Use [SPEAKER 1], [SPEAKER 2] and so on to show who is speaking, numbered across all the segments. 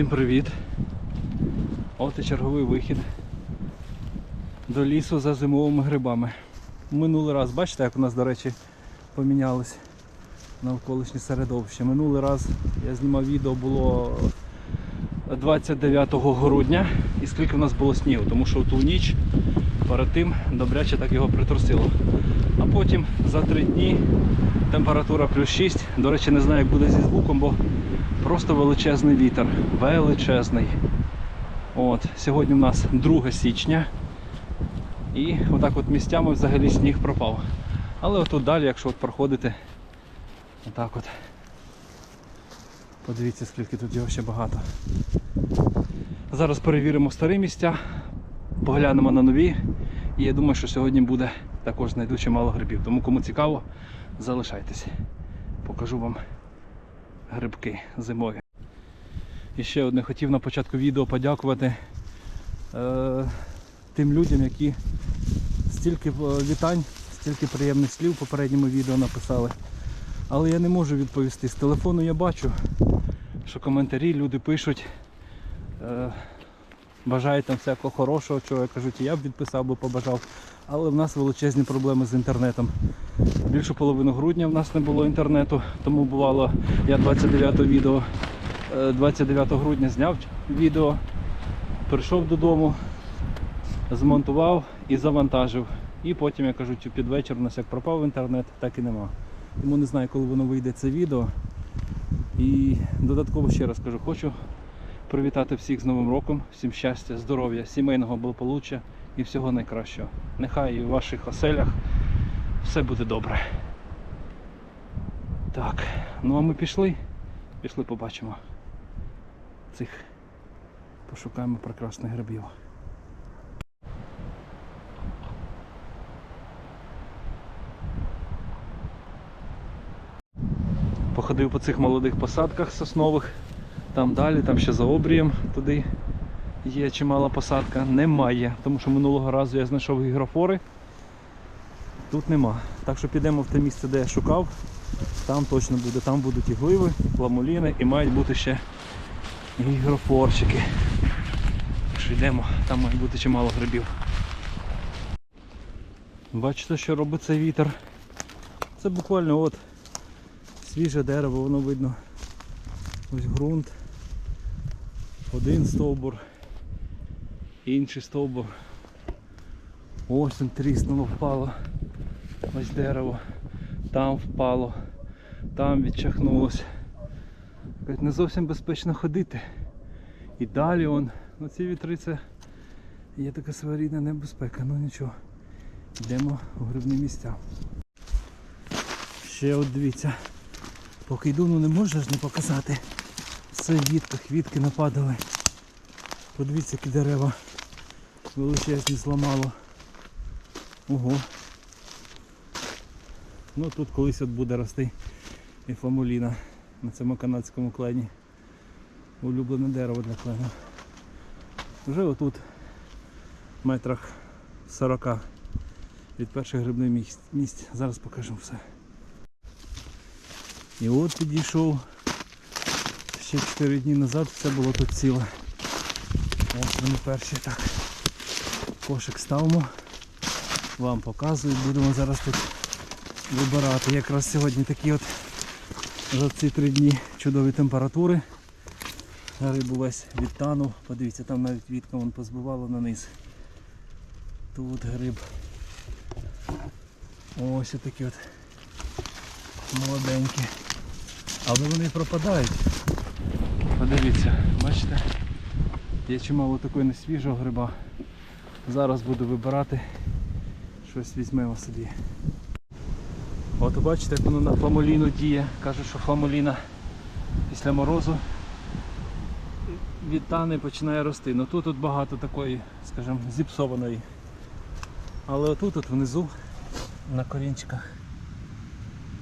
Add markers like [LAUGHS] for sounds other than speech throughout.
[SPEAKER 1] Всім привіт! От і черговий вихід до лісу за зимовими грибами. Минулий раз, бачите, як у нас, до речі, помінялось навколишнє середовище. Минулий раз я знімав відео було 29 грудня і скільки в нас було снігу, тому що ту ніч перед тим добряче так його притрусило. А потім за три дні температура плюс 6. До речі, не знаю, як буде зі звуком, бо просто величезний вітер. Величезний. От, Сьогодні у нас 2 січня. І отак от місцями взагалі сніг пропав. Але отут далі, якщо от проходити, отак от. Подивіться, скільки тут його ще багато. Зараз перевіримо старі місця, поглянемо на нові. І я думаю, що сьогодні буде також знайду чимало грибів. Тому кому цікаво, залишайтесь. Покажу вам грибки зимові. І ще одне хотів на початку відео подякувати е, тим людям, які стільки е, вітань, стільки приємних слів в попередньому відео написали. Але я не можу відповісти. З телефону я бачу, що коментарі люди пишуть, е, бажають там всякого хорошого, чого я кажуть, і я б відписав би побажав. Але в нас величезні проблеми з інтернетом. Більшу половину грудня в нас не було інтернету, тому бувало, я 29 відео, е, 29 грудня зняв відео, прийшов додому, змонтував і завантажив. І потім, я кажу, під вечір у нас як пропав інтернет, так і нема. Тому не знаю, коли воно вийде це відео. І додатково ще раз кажу, хочу привітати всіх з Новим роком, всім щастя, здоров'я, сімейного благополуччя і всього найкращого. Нехай і в ваших оселях все буде добре. Так, ну а ми пішли. Пішли побачимо цих. Пошукаємо прекрасних грибів. Походив по цих молодих посадках соснових. Там далі, там ще за обрієм туди є чимала посадка. Немає, тому що минулого разу я знайшов гігрофори. Тут нема. Так що підемо в те місце, де я шукав. Там точно буде, там будуть і гливи, і пламуліни, і мають бути ще гігрофорчики. Так що йдемо, там має бути чимало грибів. Бачите, що робить цей вітер? Це буквально от свіже дерево, воно видно. Ось ґрунт. Один стовбур, інший стовбур. Ось він тріснуло, впало. Ось дерево. Там впало, там відчахнулося. Не зовсім безпечно ходити. І далі он, ну ці вітри це є така своєрідна небезпека, ну нічого. Йдемо в грибні місця. Ще от дивіться. Поки йду, ну не можна ж не показати. Все в вітках, вітки нападали. Подивіться, які дерева величезні зламало. Ого. Ну тут колись от буде рости і фламуліна на цьому канадському клені. Улюблене дерево для клену. Вже отут метрах 40 від перших грибних місць. місць. Зараз покажу все. І от підійшов ще 4 дні назад, все було тут ціле. Ось вони перші так. Кошик ставимо. Вам показую, будемо зараз тут вибирати. Якраз сьогодні такі от за ці три дні чудові температури. Рибу весь відтанув. Подивіться, там навіть вітка вон позбивала на низ. Тут гриб. Ось такі от молоденькі. Але вони пропадають. Подивіться, бачите? Є чимало такої несвіжого гриба. Зараз буду вибирати, щось візьмемо собі. От бачите, як воно на фламуліну діє. Кажуть, що фламуліна після морозу відтане починає рости. Ну тут, тут багато такої, скажімо, зіпсованої. Але отут от внизу на корінчиках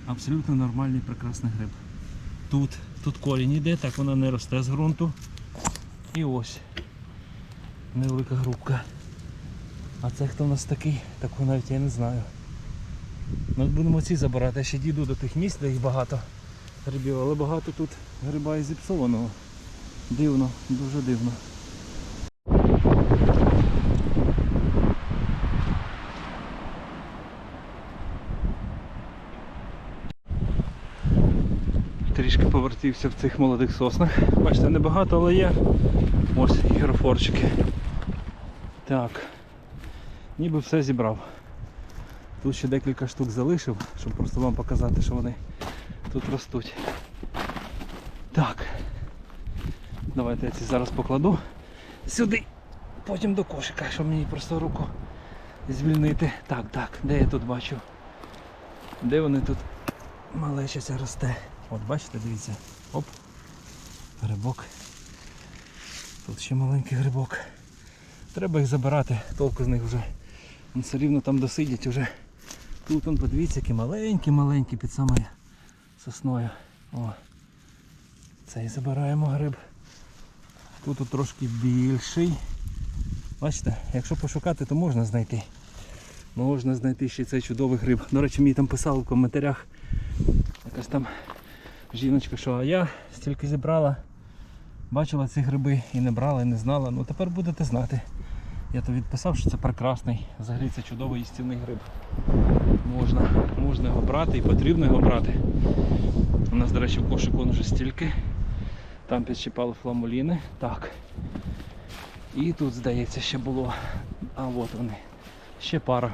[SPEAKER 1] абсолютно нормальний прекрасний гриб. Тут, тут корінь іде, так вона не росте з ґрунту. І ось невелика грубка. А це хто у нас такий? Таку навіть я не знаю. Ну будемо ці забирати. Я ще дійду до тих місць, де їх багато грибів, але багато тут гриба і зіпсованого. Дивно, дуже дивно. Трішки повертівся в цих молодих соснах. Бачите, небагато, але є. Ось гірофорчики. Так. Ніби все зібрав. Тут ще декілька штук залишив, щоб просто вам показати, що вони тут ростуть. Так. Давайте я ці зараз покладу сюди, потім до кошика, щоб мені просто руку звільнити. Так, так, де я тут бачу? Де вони тут малеча ця росте? От бачите, дивіться. Оп. Грибок. Тут ще маленький грибок. Треба їх забирати, толку з них вже. Все рівно там досидять вже. Тут он подивіться, які маленькі-маленькі під самою сосною. О. Цей забираємо гриб. Тут трошки більший. Бачите, якщо пошукати, то можна знайти. Можна знайти ще цей чудовий гриб. До речі, мені там писали в коментарях якась там жіночка, що а я стільки зібрала, бачила ці гриби і не брала, і не знала. Ну тепер будете знати. Я то відписав, що це прекрасний, взагалі це чудовий їстівний гриб. Можна, можна його брати і потрібно його брати. У нас, до речі, в кошику вже стільки. Там підщипали фламуліни. Так. І тут, здається, ще було. А от вони. Ще пара.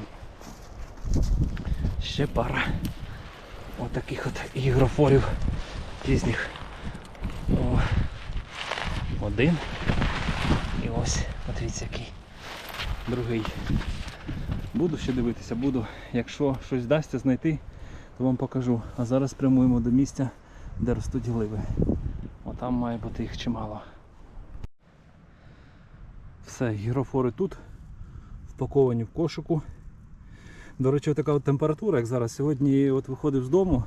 [SPEAKER 1] Ще пара. Отаких от гігрофорів різних. О, один. І ось, подивіться який. Другий. Буду ще дивитися, буду. Якщо щось вдасться знайти, то вам покажу. А зараз прямуємо до місця, де ростуть гливи. Отам має бути їх чимало. Все, гірофори тут, впаковані в кошику. До речі, така от температура, як зараз. Сьогодні от виходив з дому,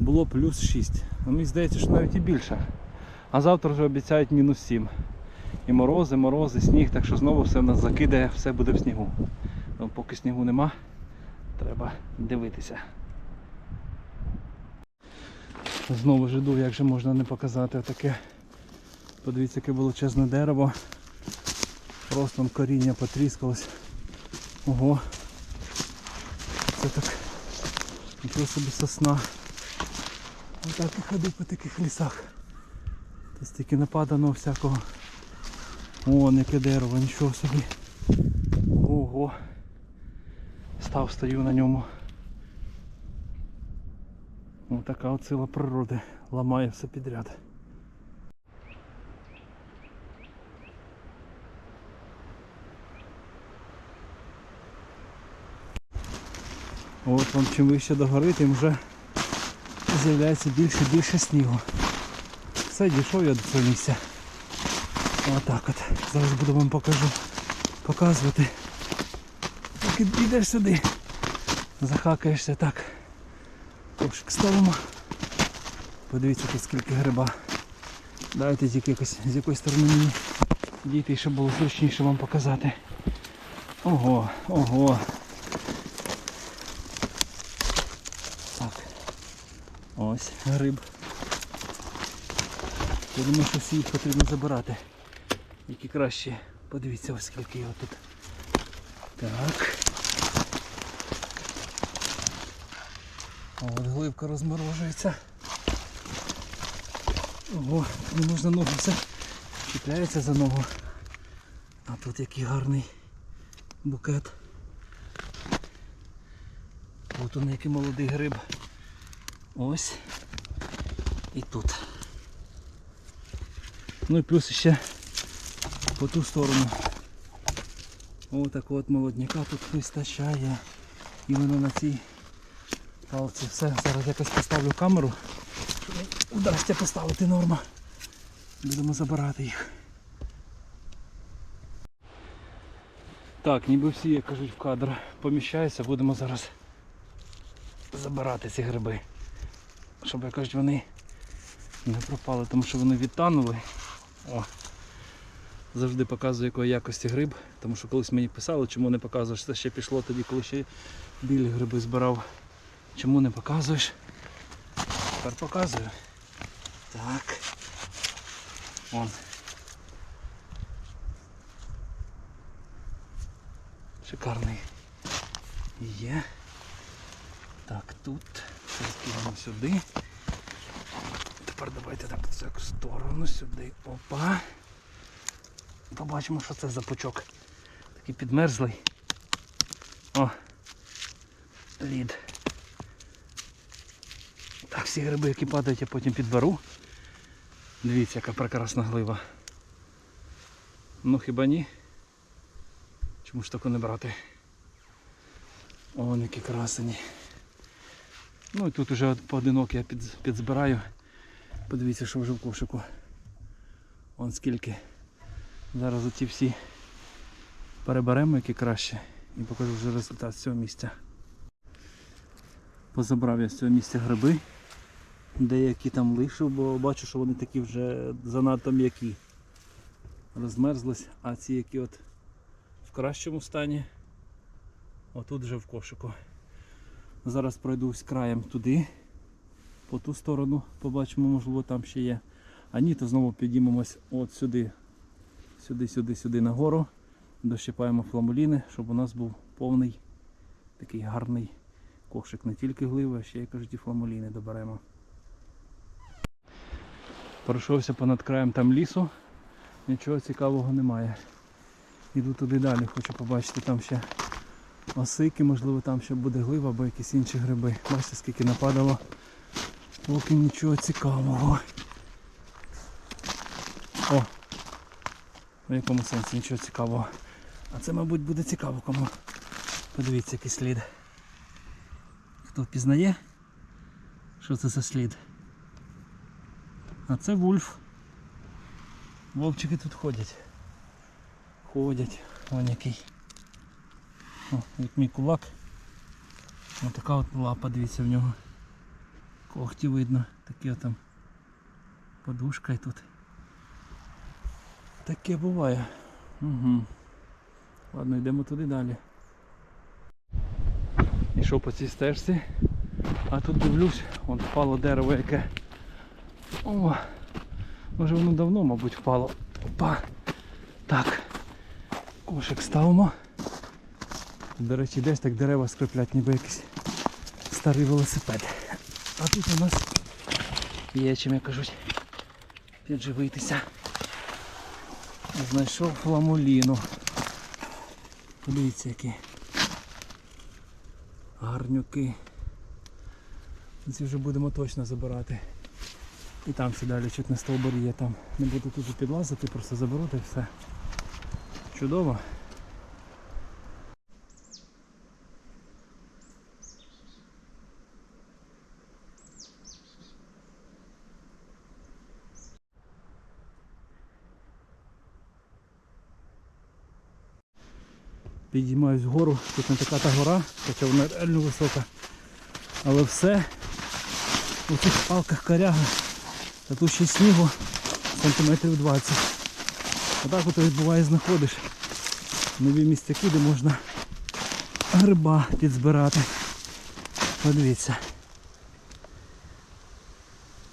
[SPEAKER 1] було плюс 6. А мені здається, що навіть і більше. А завтра вже обіцяють мінус 7. І морози, морози, сніг, так що знову все в нас закидає, все буде в снігу. Ну, поки снігу нема, треба дивитися. Знову ж іду, як же можна не показати таке. Подивіться, яке величезне дерево. Просто коріння потріскалось. Ого. Це так нічого собі сосна. Отак і ходить по таких лісах. Тут стільки нападано всякого. О, яке дерево, нічого собі. Ого. Став стою на ньому. Ось така от сила природи. Ламає все підряд. От вам чим вище до гори, тим вже з'являється більше і більше снігу. Все, дійшов я до цього місця. Отак от. Зараз буду вам покажу. Показувати. Йдеш сюди. Захакаєшся так. Кошик ставимо. Подивіться тут скільки гриба. Дайте тільки якось з якої сторони мені дійти, щоб було зручніше вам показати. Ого, ого. Так. Ось гриб. Я думаю, що всі їх потрібно забирати. Які краще. Подивіться ось скільки його тут. Так. От гливка розморожується. Ого, не можна ногу все чіпляється за ногу. А тут який гарний букет. От он який молодий гриб. Ось. І тут. Ну і плюс ще по ту сторону. Такого от молодняка тут вистачає. Іменно на цій палці. Все, зараз якось поставлю камеру. Вдасться поставити норма. Будемо забирати їх. Так, ніби всі, як кажуть, в кадр поміщаються, будемо зараз забирати ці гриби. Щоб, як кажуть, вони не пропали, тому що вони відтанули. О. Завжди показую якої якості гриб, тому що колись мені писали, чому не показуєш. Це ще пішло тоді, коли ще білі гриби збирав. Чому не показуєш? Тепер показую. Так. Вон. Шикарний. Є. Так, тут. Скинемо сюди. Тепер давайте так це в сторону, сюди. Опа. Побачимо, що це за пучок. Такий підмерзлий. О! Лід. Всі гриби, які падають, я потім підберу. Дивіться, яка прекрасна глива. Ну хіба ні? Чому ж таку не брати? О, які красені. Ну і тут уже поодинок я під, підзбираю. Подивіться, що вже в кошику. Вон скільки. Зараз оці всі переберемо, які краще. І покажу вже результат з цього місця. Позабрав я з цього місця гриби. Деякі там лишив, бо бачу, що вони такі вже занадто м'які. Розмерзлись, а ці які от в кращому стані. Отут вже в кошику. Зараз пройдусь краєм туди, по ту сторону, побачимо, можливо там ще є. А ні, то знову підіймемось от сюди, сюди, сюди, сюди нагору. Дощипаємо фламуліни, щоб у нас був повний такий гарний кошик. Не тільки гливи, а ще й кажуть, і фламуліни доберемо. Пройшовся понад краєм там лісу, нічого цікавого немає. Іду туди далі, хочу побачити там ще осики, можливо там ще буде глива або якісь інші гриби. Бачите, скільки нападало. Поки нічого цікавого. О! В якому сенсі нічого цікавого. А це, мабуть, буде цікаво кому. Подивіться, який слід. Хто впізнає? Що це за слід? А це вульф. Вовчики тут ходять. Ходять. Вон який. О, як мій кулак. Ось така от лапа, дивіться в нього. Когті видно. Такі там подушка і тут. Таке буває. Угу. Ладно, йдемо туди далі. Ішов по цій стежці, а тут дивлюсь, вон впало дерево яке. О, може воно давно, мабуть, впало. Опа. Так. Кошик ставимо. До речі, десь так дерева скриплять, ніби якийсь старий велосипед. А тут у нас є чим, як кажуть, підживитися. Знайшов фламуліну. Подивіться які. Гарнюки. Ці вже будемо точно забирати. І там ще далі чуть на стовбурі є там. Не буду тут підлазити, просто заберу все. Чудово. Підіймаюсь вгору, тут не така та гора, хоча вона реально висока. Але все у цих палках коряга, та тут ще снігу сантиметрів 20. Отак от відбуває, знаходиш нові місцяки, де можна гриба підзбирати. Подивіться.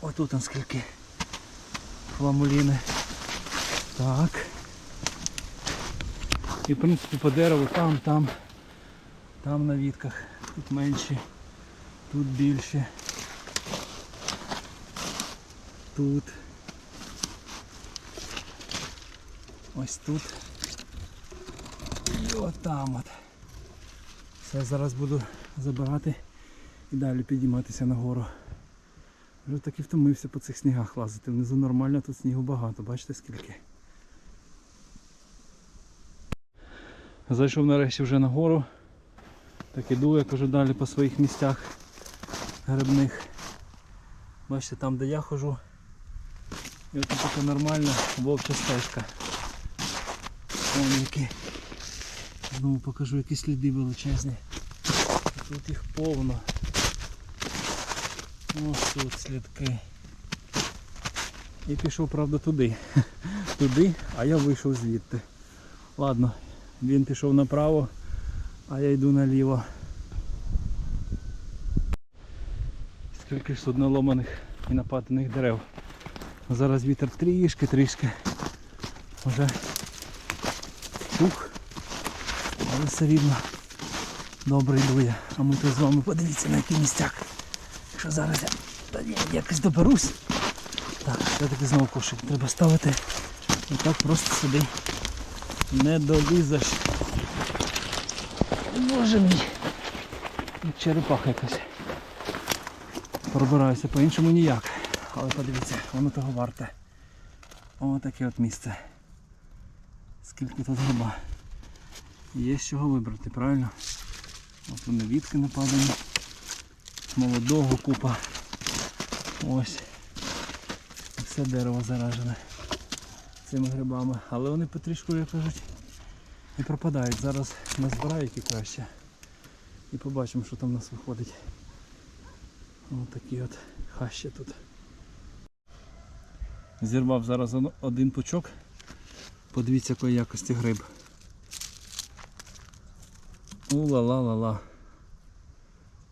[SPEAKER 1] Отут там скільки фламуліни. Так. І в принципі по дереву там, там, там на вітках. Тут менші, тут більше. Тут. Ось тут. І отам от. Все, зараз буду забирати і далі підійматися нагору. Вже так і втомився по цих снігах лазити. Внизу нормально, тут снігу багато, бачите скільки. Зайшов нарешті вже нагору. Так іду, я кажу, далі по своїх місцях грибних. Бачите, там де я хожу. І от така нормальна вовча стежка. Вон які. Знову покажу які сліди величезні. Тут їх повно. Ось тут слідки. І пішов, правда, туди. [LAUGHS] Туди, а я вийшов звідти. Ладно, він пішов направо, а я йду наліво. Скільки ж тут наломаних і нападаних дерев. Зараз вітер трішки-трішки вже тух. Але все рівно добре дує. А ми тут з вами подивіться на який містяк. Якщо зараз я та якось доберусь. Так, все-таки знову кошик треба ставити. І так просто сюди не долізеш. Боже мій. Черепаха якась. Пробираюся по-іншому ніяк. Але подивіться, воно того варте. О, таке от місце. Скільки тут гриба. Є з чого вибрати, правильно? От вони вітки нападані. Молодого купа. Ось. Все дерево заражене цими грибами. Але вони потрішку, як кажуть, і пропадають. Зараз назбирають і краще. І побачимо, що там у нас виходить. Ось такі от хащі тут. Зірвав зараз один пучок. Подивіться, якої якості гриб. У-ла-ла-ла-ла.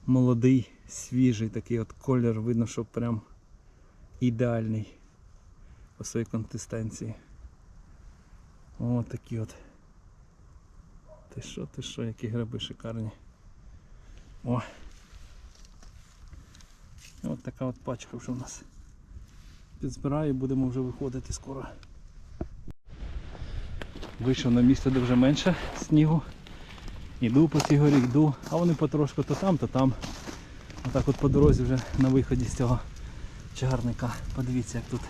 [SPEAKER 1] Молодий, свіжий такий от колір, видно, що прям ідеальний по своїй консистенції. О, такі от. Ти що, ти що, які гриби шикарні. О. От така от пачка вже у нас. Підзбираю, будемо вже виходити скоро. Вийшов на місце, де вже менше снігу. Іду по цій горі, йду, а вони потрошку то там, то там. Отак от по дорозі вже на виході з цього чагарника. Подивіться, як тут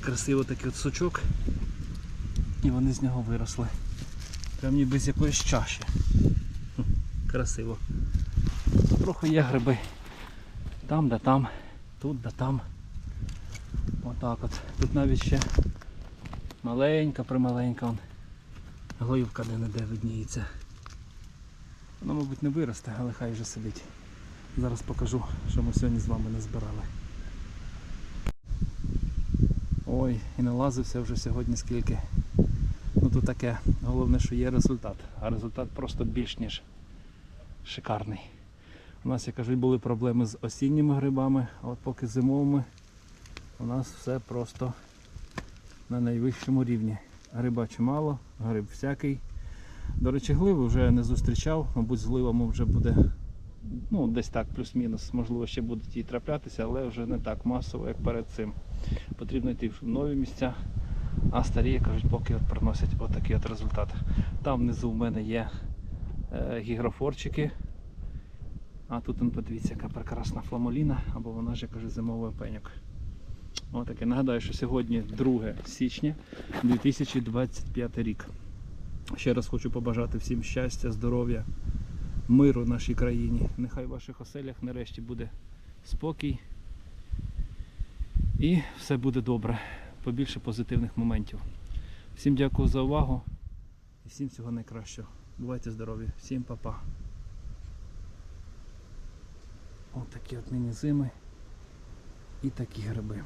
[SPEAKER 1] красиво такий от сучок. І вони з нього виросли. Прям ніби з якоїсь чаші. Красиво. Трохи є гриби. Там, де там, тут, де там. Отак от. Тут навіть ще маленька, прималенька он. Глоївка де не де видніється. Вона, мабуть, не виросте, але хай вже сидить. Зараз покажу, що ми сьогодні з вами назбирали. Ой, і налазився вже сьогодні скільки. Ну то таке. Головне, що є результат. А результат просто більш ніж шикарний. У нас, як кажуть, були проблеми з осінніми грибами, а от поки зимовими у нас все просто на найвищому рівні. Гриба чимало, гриб всякий. До речі, гливи вже не зустрічав, мабуть, з гливами вже буде ну, десь так, плюс-мінус, можливо, ще будуть і траплятися, але вже не так масово, як перед цим. Потрібно йти в нові місця, а старі, кажуть, поки от приносять отакий от результат. Там внизу в мене є е, гігрофорчики. А тут подивіться, яка прекрасна фламоліна, або вона ж я кажу, зимовий пеньок. Отаке. Нагадаю, що сьогодні 2 січня 2025 рік. Ще раз хочу побажати всім щастя, здоров'я, миру в нашій країні. Нехай в ваших оселях нарешті буде спокій. І все буде добре. Побільше позитивних моментів. Всім дякую за увагу і всім всього найкращого. Бувайте здорові, всім па-па. Ось такі от міні-зими і такі гриби.